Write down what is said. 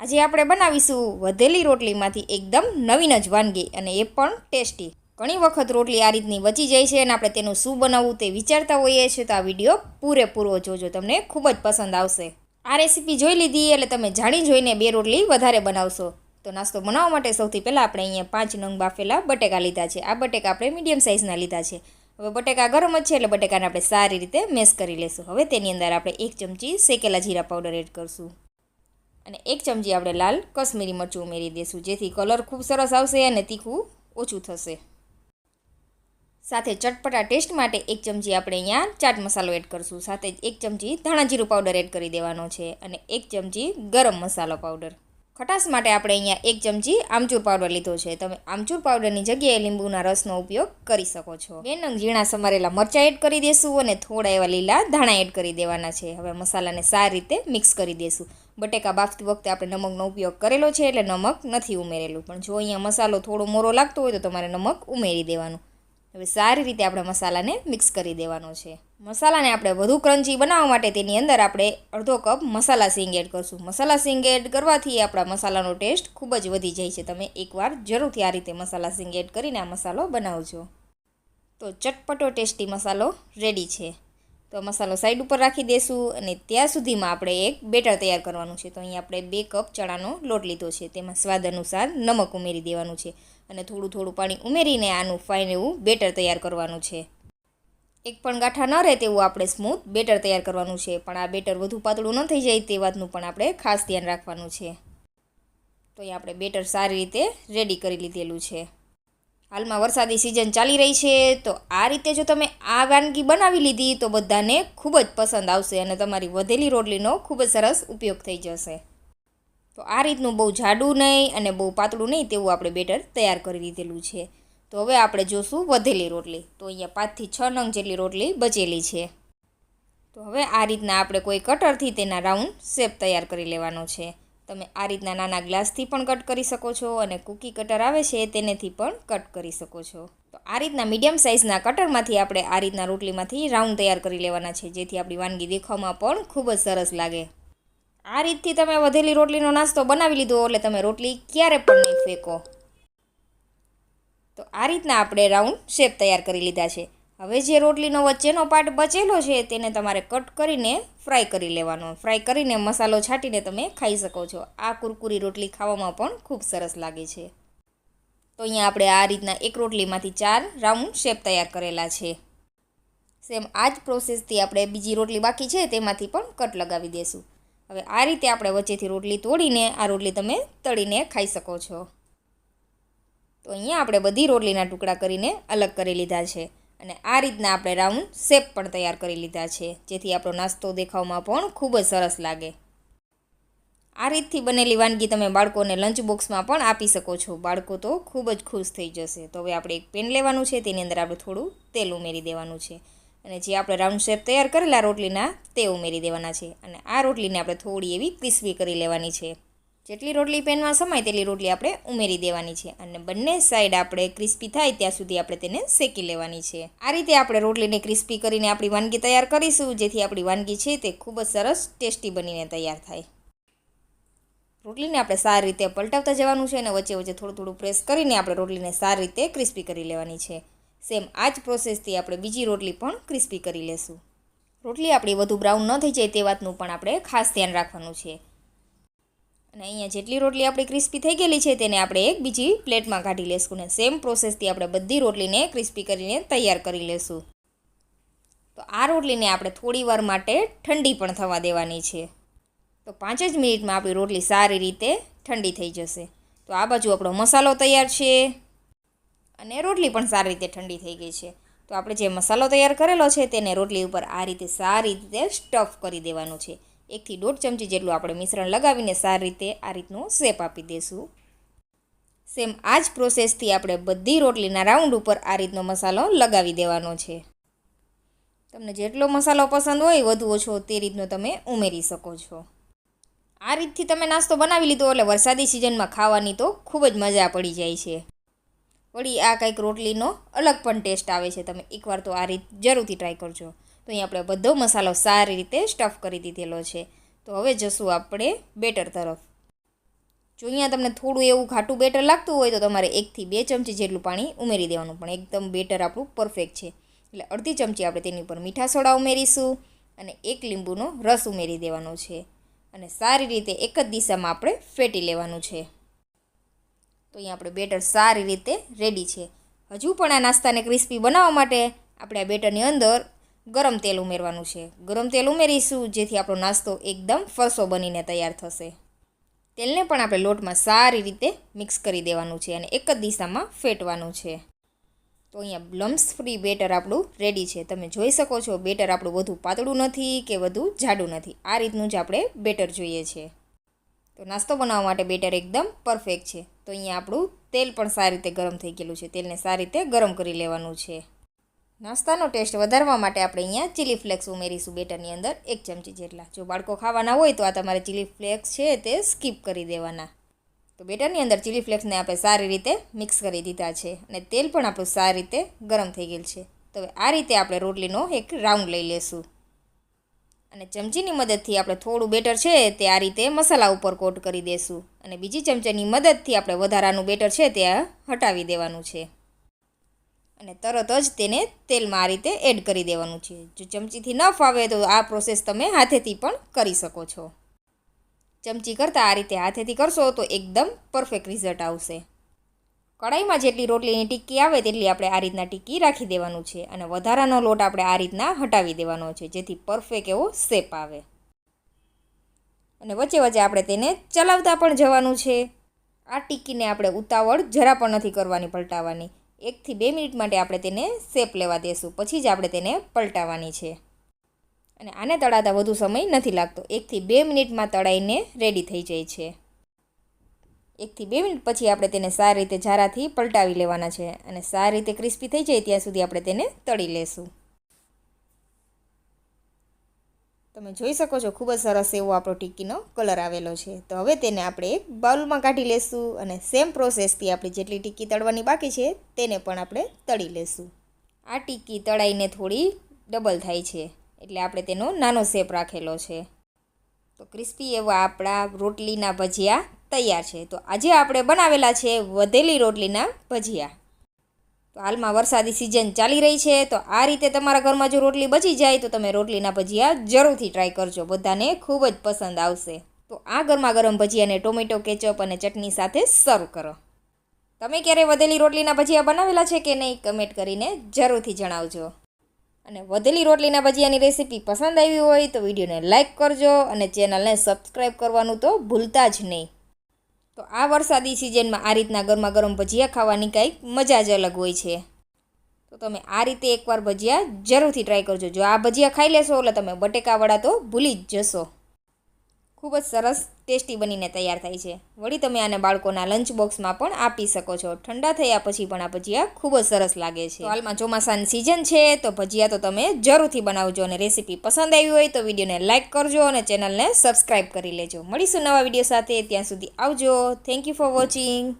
આજે આપણે બનાવીશું વધેલી રોટલીમાંથી એકદમ નવીન જ વાનગી અને એ પણ ટેસ્ટી. ઘણી વખત રોટલી આ રીતની વચી જાય છે અને આપણે તેનું શું બનાવવું તે વિચારતા હોઈએ છીએ તો આ વીડિયો પૂરેપૂરો જોજો, તમને ખૂબ જ પસંદ આવશે. આ રેસીપી જોઈ લીધી એટલે તમે જાણી જોઈને બે રોટલી વધારે બનાવશો. તો નાસ્તો બનાવવા માટે સૌથી પહેલાં આપણે અહીંયા પાંચ નંગ બાફેલા બટેકા લીધા છે. આ બટેકા આપણે મીડિયમ સાઇઝના લીધા છે. હવે બટેકા ગરમ જ છે એટલે બટેકાને આપણે સારી રીતે મેશ કરી લેશું. હવે તેની અંદર આપણે એક ચમચી શેકેલા જીરા પાવડર એડ કરશું. અને એક ચમચી આપણે લાલ કશ્મીરી મરચું ઉમેરી દઈશું જેથી કલર ખૂબ સરસ આવશે અને તીખું ઓછું થશે. સાથે ચટપટા ટેસ્ટ માટે એક ચમચી આપણે અહીંયા ચાટ મસાલો એડ કરીશું. સાથે એક ચમચી ધાણા જીરું પાવડર એડ કરી દેવાનો છે અને એક ચમચી ગરમ મસાલો પાવડર. ખટાશ માટે આપણે અહીંયા એક ચમચી આમચૂર પાવડર લીધો છે. તમે આમચૂર પાવડરની જગ્યાએ લીંબુના રસનો ઉપયોગ કરી શકો છો. બે નંગ ઝીણા સમારેલા મરચાં એડ કરી દેશું અને થોડા એવા લીલા ધાણા એડ કરી દેવાના છે. હવે મસાલાને સારી રીતે મિક્સ કરી દેશું. બટેકા બાફતી વખતે આપણે નમકનો ઉપયોગ કરેલો છે એટલે નમક નથી ઉમેરેલું. પણ જો અહીંયા મસાલો થોડો મોરો લાગતો હોય તો તમારે નમક ઉમેરી દેવાનું. હવે સારી રીતે આપણે મસાલાને મિક્સ કરી દેવાનો છે. મસાલાને આપણે વધુ ક્રન્ચી બનાવવા માટે તેની અંદર આપણે અડધો કપ મસાલા સિંગ એડ કરશું. મસાલા સિંગ એડ કરવાથી આપણા મસાલાનો ટેસ્ટ ખૂબ જ વધી જાય છે. તમે એકવાર જરૂરથી આ રીતે મસાલા સિંગ એડ કરીને આ મસાલો બનાવજો. તો ચટપટો ટેસ્ટી મસાલો રેડી છે. તો મસાલો સાઈડ ઉપર રાખી દઈશું અને ત્યાં સુધીમાં આપણે એક બેટર તૈયાર કરવાનું છે. તો અહીં આપણે બે કપ ચણાનો લોટ લીધો છે. તેમાં સ્વાદ અનુસાર નમક ઉમેરી દેવાનું છે અને થોડું થોડું પાણી ઉમેરીને આનું ફાઇન એવું બેટર તૈયાર કરવાનું છે. એક પણ ગાંઠા ન રહે તેવું આપણે સ્મૂથ બેટર તૈયાર કરવાનું છે. પણ આ બેટર વધુ પાતળું ન થઈ જાય તે વાતનું પણ આપણે ખાસ ધ્યાન રાખવાનું છે. તો અહીં આપણે બેટર સારી રીતે રેડી કરી લીધેલું છે. હાલમાં વરસાદી સિઝન ચાલી રહી છે, તો આ રીતે જો તમે આ વાનગી બનાવી લીધી, તો બધાને ખૂબ જ પસંદ આવશે અને તમારી વધેલી રોટલીનો ખૂબ જ સરસ ઉપયોગ થઈ જશે. તો આ રીતનું બહુ જાડું નહીં અને બહુ પાતળું નહીં તેવું આપણે બેટર તૈયાર કરી લીધેલું છે. તો હવે આપણે જોશું વધેલી રોટલી. તો અહીંયા પાંચથી છ નંગ જેટલી રોટલી બચેલી છે. તો હવે આ રીતના આપણે કોઈ કટરથી તેના રાઉન્ડ શેપ તૈયાર કરી લેવાનો છે. તમે આ રીતના નાના ગ્લાસથી પણ કટ કરી શકો છો અને કૂકી કટર આવે છે તેનેથી પણ કટ કરી શકો છો. તો આ રીતના મીડિયમ સાઇઝના કટરમાંથી આપણે આ રીતના રોટલીમાંથી રાઉન્ડ તૈયાર કરી લેવાના છે, જેથી આપણી વાનગી દેખાવમાં પણ ખૂબ જ સરસ લાગે. આ રીતથી તમે વધેલી રોટલીનો નાસ્તો બનાવી લીધો એટલે તમે રોટલી ક્યારે પણ નહીં ફેંકો. તો આ રીતના આપણે રાઉન્ડ શેપ તૈયાર કરી લીધા છે. હવે જે રોટલીનો વચ્ચેનો પાર્ટ બચેલો છે તેને તમારે કટ કરીને ફ્રાય કરી લેવાનો. ફ્રાય કરીને મસાલો છાંટીને તમે ખાઈ શકો છો. આ કુરકુરી રોટલી ખાવામાં પણ ખૂબ સરસ લાગે છે. તો અહીંયા આપણે આ રીતના એક રોટલીમાંથી ચાર રાઉન્ડ શેપ તૈયાર કરેલા છે. સેમ આ જ પ્રોસેસથી આપણે બીજી રોટલી બાકી છે તેમાંથી પણ કટ લગાવી દઈશું હવે આ રીતે આપણે વચ્ચેથી રોટલી તોડીને આ રોટલી તમે તળીને ખાઈ શકો છો. તો અહીંયા આપણે બધી રોટલીના ટુકડા કરીને અલગ કરી લીધા છે. અને આ રીતના આપણે રાઉન્ડ શેપ પણ તૈયાર કરી લીધા છે, જેથી આપણો નાસ્તો દેખાવમાં પણ ખૂબ જ સરસ લાગે. આ રીતથી બનેલી વાનગી તમે બાળકોને લંચ બોક્સમાં પણ આપી શકો છો. બાળકો તો ખૂબ જ ખુશ થઈ જશે. તો હવે આપણે એક પેન લેવાનું છે, તેની અંદર આપણે થોડું તેલ ઉમેરી દેવાનું છે. અને જે આપણે રાઉન્ડ શેપ તૈયાર કરેલા રોટલીના, તે ઉમેરી દેવાના છે. અને આ રોટલીને આપણે થોડી એવી ક્રિસ્પી કરી લેવાની છે. જેટલી રોટલી પેનમાં સમાય તેટલી રોટલી આપણે ઉમેરી દેવાની છે અને બંને સાઈડ આપણે ક્રિસ્પી થાય ત્યાં સુધી આપણે તેને શેકી લેવાની છે. આ રીતે આપણે રોટલીને ક્રિસ્પી કરીને આપણી વાનગી તૈયાર કરીશું, જેથી આપણી વાનગી છે તે ખૂબ જ સરસ ટેસ્ટી બનીને તૈયાર થાય. રોટલીને આપણે સારી રીતે પલટાવતા જવાનું છે અને વચ્ચે વચ્ચે થોડું થોડું પ્રેસ કરીને આપણે રોટલીને સારી રીતે ક્રિસ્પી કરી લેવાની છે. સેમ આ જ પ્રોસેસથી આપણે બીજી રોટલી પણ ક્રિસ્પી કરી લેશું. રોટલી આપણી વધુ બ્રાઉન ન થઈ જાય તે વાતનું પણ આપણે ખાસ ધ્યાન રાખવાનું છે. અને અહીંયા જેટલી રોટલી આપણી ક્રિસ્પી થઈ ગયેલી છે તેને આપણે એક બીજી પ્લેટમાં કાઢી લેશું ને સેમ પ્રોસેસથી આપણે બધી રોટલીને ક્રિસ્પી કરીને તૈયાર કરી લેશું. તો આ રોટલીને આપણે થોડી વાર માટે ઠંડી પણ થવા દેવાની છે. તો પાંચ જ મિનિટમાં આપણી રોટલી સારી રીતે ઠંડી થઈ જશે. તો આ બાજુ આપણો મસાલો તૈયાર છે. અને રોટલી પણ સારી રીતે ઠંડી થઈ ગઈ છે. તો આપણે જે મસાલો તૈયાર કરેલો છે તેને રોટલી ઉપર આ રીતે સારી રીતે સ્ટફ કરી દેવાનો છે. એકથી દોઢ ચમચી જેટલું આપણે મિશ્રણ લગાવીને સારી રીતે આ રીતનું શેપ આપી દઈશું સેમ આ જ પ્રોસેસથી આપણે બધી રોટલીના રાઉન્ડ ઉપર આ રીતનો મસાલો લગાવી દેવાનો છે. તમને જેટલો મસાલો પસંદ હોય, વધુ ઓછો તે રીતનો તમે ઉમેરી શકો છો. આ રીતથી તમે નાસ્તો બનાવી લીધો એટલે વરસાદી સિઝનમાં ખાવાની તો ખૂબ જ મજા પડી જાય છે. વળી આ કંઈક રોટલીનો અલગ પણ ટેસ્ટ આવે છે. તમે એકવાર તો આ રીત જરૂરથી ટ્રાય કરજો. તો અહીં આપણે બધો મસાલો સારી રીતે સ્ટફ કરી દીધેલો છે. તો હવે જશું આપણે બેટર તરફ. જો અહીંયા તમને થોડું એવું ઘાટું બેટર લાગતું હોય તો તમારે એકથી બે ચમચી જેટલું પાણી ઉમેરી દેવાનું, પણ એકદમ બેટર આપણું પરફેક્ટ છે. એટલે અડધી ચમચી આપણે તેની ઉપર મીઠા સોડા ઉમેરીશું અને એક લીંબુનો રસ ઉમેરી દેવાનો છે. અને સારી રીતે એક જ દિશામાં આપણે ફેટી લેવાનું છે. તો અહીંયા આપણે બેટર સારી રીતે રેડી છે. હજુ પણ આ નાસ્તાને ક્રિસ્પી બનાવવા માટે આપણે આ બેટરની અંદર ગરમ તેલ ઉમેરવાનું છે. ગરમ તેલ ઉમેરીશું, જેથી આપણો નાસ્તો એકદમ ફરસો બનીને તૈયાર થશે. તેલને પણ આપણે લોટમાં સારી રીતે મિક્સ કરી દેવાનું છે અને એક જ દિશામાં ફેટવાનું છે. તો અહીંયા લમ્સ ફ્રી બેટર આપણું રેડી છે. તમે જોઈ શકો છો, બેટર આપણું વધુ પાતળું નથી કે વધુ જાડું નથી. આ રીતનું જ આપણે બેટર જોઈએ છે. તો નાસ્તો બનાવવા માટે બેટર એકદમ પરફેક્ટ છે. તો અહીંયા આપણું તેલ પણ સારી રીતે ગરમ થઈ ગયેલું છે. તેલને સારી રીતે ગરમ કરી લેવાનું છે. નાસ્તાનો ટેસ્ટ વધારવા માટે આપણે અહીંયા ચીલી ફ્લેક્સ ઉમેરીશું બેટરની અંદર. એક ચમચી જેટલા. જો બાળકો ખાવાના હોય તો આ તમારે ચીલી ફ્લેક્સ છે તે સ્કીપ કરી દેવાના. તો બેટરની અંદર ચીલી ફ્લેક્સને આપણે સારી રીતે મિક્સ કરી દીધા છે અને તેલ પણ આપણું સારી રીતે ગરમ થઈ ગયેલ છે. તો આ રીતે આપણે રોટલીનો એક રાઉન્ડ લઈ લેશું. અને ચમચીની મદદથી આપણે થોડું બેટર છે તે આ રીતે મસાલા ઉપર કોટ કરી દેશું. અને બીજી ચમચાની મદદથી આપણે વધારાનું બેટર છે તે હટાવી દેવાનું છે. અને તરત જ તેને તેલમાં આ રીતે એડ કરી દેવાનું છે. જો ચમચીથી ન ફાવે તો આ પ્રોસેસ તમે હાથેથી પણ કરી શકો છો. ચમચી કરતાં આ રીતે હાથેથી કરશો તો એકદમ પરફેક્ટ રિઝલ્ટ આવશે. કડાઈમાં જેટલી રોટલીની ટિક્કી આવે તેટલી આપણે આ રીતના ટિક્કી રાખી દેવાનું છે અને વધારાનો લોટ આપણે આ રીતના હટાવી દેવાનો છે જેથી પરફેક્ટ એવો શેપ આવે. અને વચ્ચે વચ્ચે આપણે તેને ચલાવતા પણ જવાનું છે. આ ટિક્કીને આપણે ઉતાવળ જરા પણ નથી કરવાની, પલટાવવાની. એકથી બે મિનિટ માટે આપણે તેને શેપ લેવા દેશું. પછી જ આપણે તેને પલટાવવાની છે. અને આને તળાતા વધુ સમય નથી લાગતો. એકથી બે મિનિટમાં તળાઈને રેડી થઈ જાય છે. એકથી બે મિનિટ પછી આપણે તેને સારી રીતે ઝારાથી પલટાવી લેવાના છે. અને સારી રીતે ક્રિસ્પી થઈ જાય ત્યાં સુધી આપણે તેને તળી લેશું. તમે જોઈ શકો છો, ખૂબ જ સરસ એવો આપણો ટીકીનો કલર આવેલો છે. તો હવે તેને આપણે એક બાઉલમાં કાઢી લેશું અને સેમ પ્રોસેસથી આપણે જેટલી ટીકી તળવાની બાકી છે, તેને પણ આપણે તળી લેશું. આ ટીક્કી તળાઈને થોડી ડબલ થાય છે, એટલે આપણે તેનો નાનો શેપ રાખેલો છે. તો ક્રિસ્પી એવા આપણા રોટલીના ભજીયા તૈયાર છે. તો આજે આપણે બનાવેલા છે વધેલી રોટલીના ભજીયા. તો હાલમાં વરસાદી સિઝન ચાલી રહી છે, તો આ રીતે તમારા ઘરમાં જો રોટલી બચી જાય, તો તમે રોટલીના ભજીયા જરૂરથી ટ્રાય કરજો. બધાને ખૂબ જ પસંદ આવશે. તો આ ગરમા ગરમ ભજીયાને ટોમેટો કેચઅપ અને ચટણી સાથે સર્વ કરો. તમે ક્યારેય વધેલી રોટલીના ભજીયા બનાવેલા છે કે નહીં કમેન્ટ કરીને જરૂરથી જણાવજો. અને વધેલી રોટલીના ભજીયાની રેસીપી પસંદ આવી હોય, તો વિડીયોને લાઇક કરજો અને ચેનલને સબસ્ક્રાઈબ કરવાનું તો ભૂલતા જ નહીં. તો આ વરસાદી સિઝનમાં આ રીતના ગરમા ગરમ ભજીયા ખાવાની કંઈક મજા જ અલગ હોય છે. તો તમે આ રીતે એકવાર ભજીયા જરૂરથી ટ્રાય કરજો. જો આ ભજીયા ખાઈ લેશો એટલે તમે બટેકાવાળા તો ભૂલી જ જશો. ખૂબ જ સરસ, ટેસ્ટી બનીને તૈયાર થાય છે. વળી તમે આને બાળકોના લંચ બોક્સમાં પણ આપી શકો છો. ઠંડા થયા પછી પણ આ ભજીયા ખૂબ જ સરસ લાગે છે. હાલમાં ચોમાસાની સિઝન છે, તો ભજીયા તો તમે જરૂરથી બનાવજો અને રેસીપી પસંદ આવી હોય તો વિડીયોને લાઇક કરજો અને ચેનલને સબસ્ક્રાઈબ કરી લેજો. મળીશું નવા વીડિયો સાથે. ત્યાં સુધી આવજો. Thank you for watching